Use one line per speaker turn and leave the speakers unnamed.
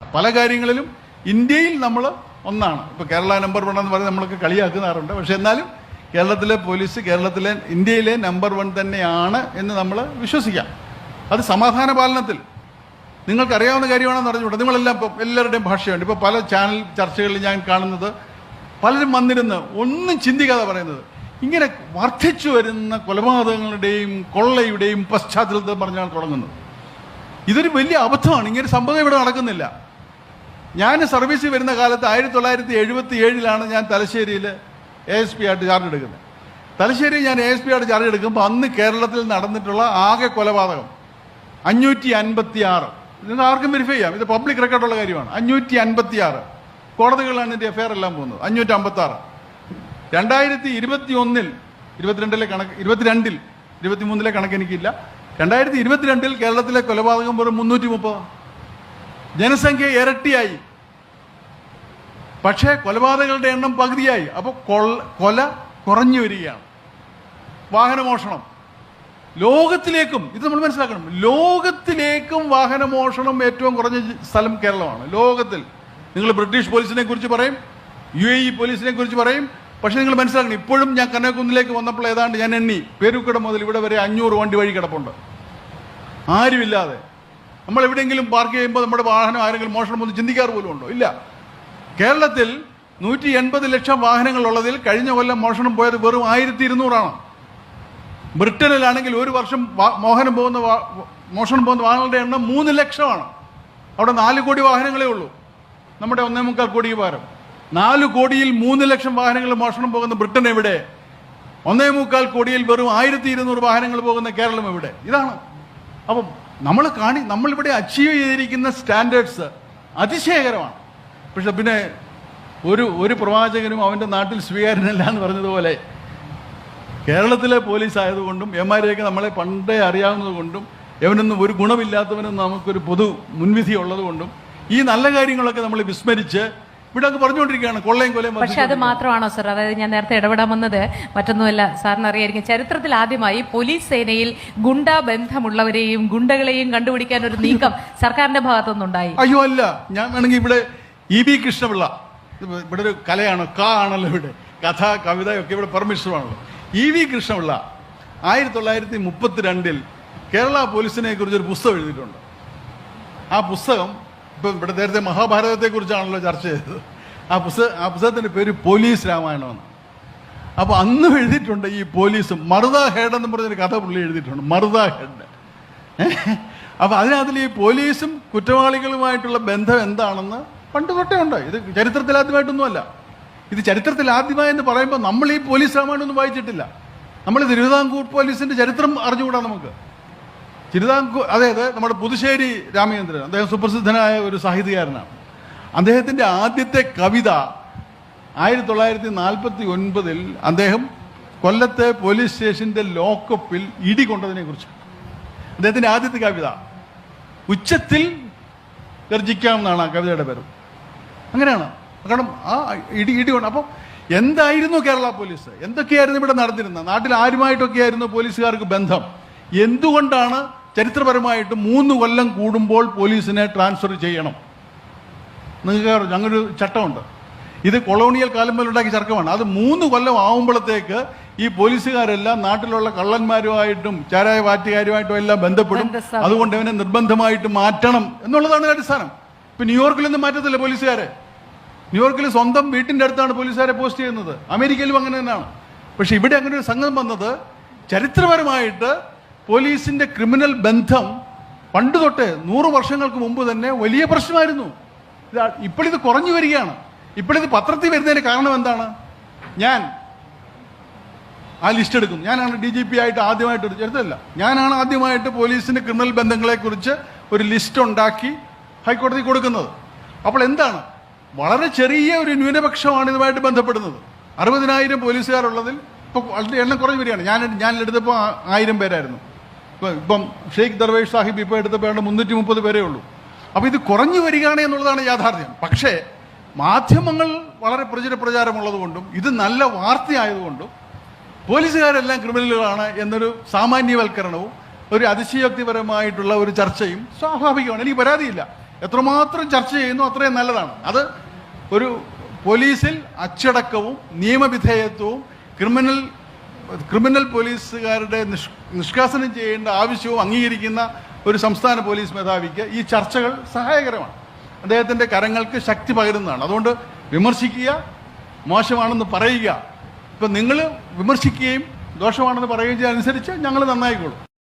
പല കാര്യങ്ങളിലും ഇന്ത്യയിൽ നമ്മൾ ഒന്നാണ്. ഇപ്പോൾ കേരള നമ്പർ വൺ എന്ന് പറഞ്ഞ് നമ്മളൊക്കെ കളിയാക്കുന്നാറുണ്ട്. പക്ഷെ എന്നാലും കേരളത്തിലെ പോലീസ് കേരളത്തിലെ ഇന്ത്യയിലെ നമ്പർ വൺ തന്നെയാണ് എന്ന് നമ്മൾ വിശ്വസിക്കാം. അത് സമാധാന പാലനത്തിൽ. നിങ്ങൾക്കറിയാവുന്ന കാര്യമാണെന്ന് അറിഞ്ഞുകൂടെ? നിങ്ങളെല്ലാം ഇപ്പോൾ എല്ലാവരുടെയും ഭാഷയുണ്ട്. ഇപ്പോൾ പല ചാനൽ ചർച്ചകളിൽ ഞാൻ കാണുന്നത് പലരും വന്നിരുന്ന് ഒന്നും ചിന്തിക്കാതെ പറയുന്നത്. ഇങ്ങനെ വർദ്ധിച്ചു വരുന്ന കൊലപാതകങ്ങളുടെയും കൊള്ളയുടെയും പശ്ചാത്തലത്തിൽ പറഞ്ഞാണ് തുടങ്ങുന്നത്. ഇതൊരു വലിയ അബദ്ധമാണ്. ഇങ്ങനെ സംഭവം ഇവിടെ നടക്കുന്നില്ല. ഞാൻ സർവീസിൽ വരുന്ന കാലത്ത് ആയിരത്തി തൊള്ളായിരത്തി എഴുപത്തി ഏഴിലാണ് ഞാൻ തലശ്ശേരിയിൽ എ എസ് പി ആയിട്ട് ചാർജ് എടുക്കുന്നത്. തലശ്ശേരി ഞാൻ എ എസ് പി ആയിട്ട് ചാർജ് എടുക്കുമ്പോൾ അന്ന് കേരളത്തിൽ നടന്നിട്ടുള്ള ആകെ കൊലപാതകം. അഞ്ഞൂറ്റി അൻപത്തി ആറ് ഇത് ആർക്കും വെരിഫൈ ചെയ്യാം. ഇത് പബ്ലിക് റെക്കോർഡുള്ള കാര്യമാണ്. അഞ്ഞൂറ്റി അൻപത്തി ആറ് കോടതികളിലാണ് ഇതിന്റെ എഫ്ഐആർ എല്ലാം പോകുന്നത്. അഞ്ഞൂറ്റി അമ്പത്തി ആറ് രണ്ടായിരത്തി ഇരുപത്തി ഒന്നിൽ ഇരുപത്തിരണ്ടിലെ കണക്ക് ഇരുപത്തിരണ്ടിൽ ഇരുപത്തി മൂന്നിലെ കണക്ക് എനിക്കില്ല. രണ്ടായിരത്തി ഇരുപത്തിരണ്ടിൽ കേരളത്തിലെ കൊലപാതകം വെറും മുന്നൂറ്റി മുപ്പത് ജനസംഖ്യ ഇരട്ടിയായി. പക്ഷേ കൊലപാതകങ്ങളുടെ എണ്ണം പകുതിയായി. അപ്പോൾ കൊല കുറഞ്ഞു വരികയാണ്. വാഹനമോഷണം. ലോകത്തിലേക്കും ഇത് നമ്മൾ മനസ്സിലാക്കണം. ലോകത്തിലേക്കും വാഹനമോഷണം ഏറ്റവും കുറഞ്ഞ സ്ഥലം കേരളമാണ്. ലോകത്തിൽ. നിങ്ങൾ ബ്രിട്ടീഷ് പോലീസിനെ കുറിച്ച് പറയും യു എ ഇ പോലീസിനെ കുറിച്ച് പറയും. പക്ഷേ നിങ്ങൾ മനസ്സിലാക്കണം ഇപ്പോഴും ഞാൻ കന്യാകുന്നിലേക്ക് വന്നപ്പോൾ ഏതാണ്ട് ഞാൻ എണ്ണി. പേരുക്കട മുതൽ ഇവിടെ വരെ അഞ്ഞൂറ് വണ്ടി വഴി കിടപ്പുണ്ട്. ആരുമില്ലാതെ. നമ്മൾ എവിടെയെങ്കിലും പാർക്ക് ചെയ്യുമ്പോൾ നമ്മുടെ വാഹനം ആരെങ്കിലും മോഷണം ഒന്ന് ചിന്തിക്കാറ് പോലും ഉണ്ടോ? ഇല്ല. കേരളത്തിൽ നൂറ്റി എൺപത് ലക്ഷം വാഹനങ്ങളുള്ളതിൽ കഴിഞ്ഞ കൊല്ലം മോഷണം പോയത് വെറും ആയിരത്തി ഇരുന്നൂറാണ് ബ്രിട്ടനിലാണെങ്കിൽ ഒരു വർഷം മോഹനം പോകുന്ന മോഷണം പോകുന്ന വാഹനങ്ങളുടെ എണ്ണം മൂന്ന് ലക്ഷമാണ്. അവിടെ നാല് കോടി വാഹനങ്ങളേ ഉള്ളൂ. നമ്മുടെ ഒന്നേ മുക്കാൽ കോടിക്ക് പകരം. നാല് കോടിയിൽ മൂന്ന് ലക്ഷം വാഹനങ്ങൾ മോഷണം പോകുന്ന ബ്രിട്ടൻ എവിടെ? ഒന്നേ മുക്കാൽ കോടിയിൽ വെറും ആയിരത്തി ഇരുന്നൂറ് വാഹനങ്ങൾ പോകുന്ന കേരളം എവിടെ? ഇതാണ്. അപ്പം നമ്മൾ കാണി നമ്മളിവിടെ അച്ചീവ് ചെയ്തിരിക്കുന്ന സ്റ്റാൻഡേർഡ്സ് അതിശയകരമാണ്. പക്ഷെ പിന്നെ ഒരു ഒരു പ്രവാചകനും അവന്റെ നാട്ടിൽ സ്വീകാര്യനല്ല എന്ന് പറഞ്ഞതുപോലെ കേരളത്തിലെ പോലീസ് ആയതുകൊണ്ടും എമാരെയൊക്കെ നമ്മളെ പണ്ടേ അറിയാവുന്നതുകൊണ്ടും എവനൊന്നും ഒരു ഗുണമില്ലാത്തവനെന്ന് നമുക്കൊരു പൊതു മുൻവിധി ഉള്ളതുകൊണ്ടും ഈ നല്ല കാര്യങ്ങളൊക്കെ നമ്മൾ വിസ്മരിച്ച് ഇവിടെ അങ്ങ് പറഞ്ഞുകൊണ്ടിരിക്കുകയാണ്. കൊള്ളയും കൊലയും
പക്ഷെ അത് മാത്രമാണോ സർ? അതായത് ഞാൻ നേരത്തെ ഇടപെടാൻ വന്നത് മറ്റൊന്നുമല്ല. സാറിന് അറിയായിരിക്കും ചരിത്രത്തിൽ ആദ്യമായി പോലീസ് സേനയിൽ ഗുണ്ടാ ബന്ധമുള്ളവരെയും ഗുണ്ടകളെയും കണ്ടുപിടിക്കാൻ ഒരു നീക്കം സർക്കാരിന്റെ ഭാഗത്തുനിന്നുണ്ടായി.
അയ്യോ അല്ല. ഞാൻ വേണമെങ്കിൽ ഇവിടെ ഇ ബി കൃഷ്ണപിള്ള ഇവിടെ ഒരു കലയാണ് ക ആണല്ലോ ഇവിടെ. കഥ കവിത ഒക്കെ ഇവിടെ പെർമിഷനാണല്ലോ ഇ വി കൃഷ്ണപിള്ള ആയിരത്തി തൊള്ളായിരത്തി മുപ്പത്തിരണ്ടിൽ കേരള പോലീസിനെ കുറിച്ച് ഒരു പുസ്തകം എഴുതിയിട്ടുണ്ട്. ആ പുസ്തകം ഇപ്പം ഇവിടെ നേരത്തെ മഹാഭാരതത്തെക്കുറിച്ചാണല്ലോ ചർച്ച ചെയ്തത്. ആ പുസ്തക ആ പുസ്തകത്തിന്റെ പേര് പോലീസ് രാമായണമെന്ന് അപ്പോൾ അന്ന് എഴുതിയിട്ടുണ്ട് ഈ പോലീസ് മറുത ഹെഡ് എന്ന് പറഞ്ഞൊരു കഥ പുള്ളി എഴുതിയിട്ടുണ്ട് മറുത ഹെഡ്. അപ്പോൾ അതിനകത്തിൽ ഈ പോലീസും കുറ്റവാളികളുമായിട്ടുള്ള ബന്ധം എന്താണെന്ന് പണ്ട് തൊട്ടേ ഉണ്ട്. ഇത് ചരിത്രത്തിൽ ആദ്യമായിട്ടൊന്നുമല്ല. ഇത് ചരിത്രത്തിൽ ആദ്യമായി എന്ന് പറയുമ്പോൾ നമ്മൾ ഈ പോലീസ് രാമായണമൊന്നും വായിച്ചിട്ടില്ല. നമ്മൾ തിരുവിതാംകൂർ പോലീസിന്റെ ചരിത്രം അറിഞ്ഞുകൂടാ നമുക്ക്. തിരുവിതാംകൂർ അതായത് നമ്മുടെ പുതുശ്ശേരി രാമചന്ദ്രൻ അദ്ദേഹം സുപ്രസിദ്ധനായ ഒരു സാഹിത്യകാരനാണ്. അദ്ദേഹത്തിന്റെ ആദ്യത്തെ കവിത ആയിരത്തി തൊള്ളായിരത്തി നാൽപ്പത്തി ഒൻപതിൽ അദ്ദേഹം കൊല്ലത്തെ പോലീസ് സ്റ്റേഷന്റെ ലോക്കപ്പിൽ ഇടി കൊണ്ടതിനെ കുറിച്ച് അദ്ദേഹത്തിന്റെ ആദ്യത്തെ കവിത ഉച്ചത്തിൽ ഗർജിക്കാമെന്നാണ് ആ കവിതയുടെ പേര്. അങ്ങനെയാണ്. കാരണം ആ ഇടി ഇടി കൊണ്ട് അപ്പം എന്തായിരുന്നു കേരള പോലീസ്? എന്തൊക്കെയായിരുന്നു ഇവിടെ നടന്നിരുന്നത്? നാട്ടിൽ ആരുമായിട്ടൊക്കെയായിരുന്നു പോലീസുകാർക്ക് ബന്ധം? എന്തുകൊണ്ടാണ് ചരിത്രപരമായിട്ട് മൂന്ന് കൊല്ലം കൂടുമ്പോൾ പോലീസിനെ ട്രാൻസ്ഫർ ചെയ്യണം. നിങ്ങൾക്ക് ഞങ്ങൊരു ചട്ടമുണ്ട്. ഇത് കൊളോണിയൽ കാലം മുതൽ ഉണ്ടാക്കി ചർക്കമാണ്. അത് മൂന്ന് കൊല്ലം ആവുമ്പോഴത്തേക്ക് ഈ പോലീസുകാരെല്ലാം നാട്ടിലുള്ള കള്ളന്മാരുമായിട്ടും ചാരായ വാറ്റുകാരുമായിട്ടും എല്ലാം ബന്ധപ്പെടും. അതുകൊണ്ട് അവനെ നിർബന്ധമായിട്ട് മാറ്റണം എന്നുള്ളതാണ് അടിസ്ഥാനം. ഇപ്പൊ ന്യൂയോർക്കിലൊന്നും മാറ്റത്തില്ല പോലീസുകാരെ? ന്യൂയോർക്കിൽ സ്വന്തം വീട്ടിന്റെ അടുത്താണ് പോലീസുകാരെ പോസ്റ്റ് ചെയ്യുന്നത്. അമേരിക്കയിലും അങ്ങനെ തന്നെയാണ്. പക്ഷെ ഇവിടെ അങ്ങനെ ഒരു സംഘം വന്നത് ചരിത്രപരമായിട്ട് പോലീസിന്റെ ക്രിമിനൽ ബന്ധം പണ്ട് തൊട്ടേ നൂറ് വർഷങ്ങൾക്ക് മുമ്പ് തന്നെ വലിയ പ്രശ്നമായിരുന്നു. ഇത് ഇപ്പോഴിത് കുറഞ്ഞു വരികയാണ്. ഇപ്പോഴിത് പത്രത്തിൽ വരുന്നതിന് കാരണം എന്താണ്? ഞാൻ ആ ലിസ്റ്റ് എടുക്കും. ഞാനാണ് ഡി ജി പി ആയിട്ട് ആദ്യമായിട്ട് എടുത്ത് എടുത്തല്ല ഞാനാണ് ആദ്യമായിട്ട് പോലീസിന്റെ ക്രിമിനൽ ബന്ധങ്ങളെക്കുറിച്ച് ഒരു ലിസ്റ്റ് ഉണ്ടാക്കി ഹൈക്കോടതി കൊടുക്കുന്നത്. അപ്പോൾ എന്താണ്? വളരെ ചെറിയ ഒരു ന്യൂനപക്ഷമാണ് ഇതുമായിട്ട് ബന്ധപ്പെടുന്നത്. അറുപതിനായിരം പോലീസുകാരുള്ളതിൽ ഇപ്പോൾ എണ്ണം കുറഞ്ഞു വരികയാണ്. ഞാൻ ഞാൻ എടുത്തപ്പോൾ ആയിരം പേരായിരുന്നു. ഇപ്പം ഷെയ്ഖ് ദർവേഷ് സാഹിബ് ഇപ്പോൾ എടുത്തപ്പോൾ ഏതാണ്ട് മുന്നൂറ്റി മുപ്പത് പേരേ ഉള്ളൂ. അപ്പോൾ ഇത് കുറഞ്ഞു വരികയാണ് എന്നുള്ളതാണ് യാഥാർത്ഥ്യം. പക്ഷേ മാധ്യമങ്ങൾ വളരെ പ്രചര പ്രചാരമുള്ളതുകൊണ്ടും ഇത് നല്ല വാർത്തയായതുകൊണ്ടും പോലീസുകാരെല്ലാം ക്രിമിനലുകളാണ് എന്നൊരു സാമാന്യവൽക്കരണവും ഒരു അതിശയോക്തിപരമായിട്ടുള്ള ഒരു ചർച്ചയും സ്വാഭാവികമാണ്. എനിക്ക് പരാതിയില്ല. എത്രമാത്രം ചർച്ച ചെയ്യുന്നു അത്രയും നല്ലതാണ്. അത് ഒരു പോലീസിൽ അച്ചടക്കവും നിയമവിധേയത്വവും ക്രിമിനൽ ക്രിമിനൽ പോലീസുകാരുടെ നിഷ് നിഷ്കാസനം ചെയ്യേണ്ട ആവശ്യവും അംഗീകരിക്കുന്ന ഒരു സംസ്ഥാന പോലീസ് മേധാവിക്ക് ഈ ചർച്ചകൾ സഹായകരമാണ്. അദ്ദേഹത്തിന്റെ കരങ്ങൾക്ക് ശക്തി പകരുന്നതാണ്. അതുകൊണ്ട് വിമർശിക്കുക മോശമാണെന്ന് പറയുക. ഇപ്പം നിങ്ങൾ വിമർശിക്കുകയും ദോഷമാണെന്ന് പറയുകയും അനുസരിച്ച് ഞങ്ങൾ നന്നായിക്കോളും.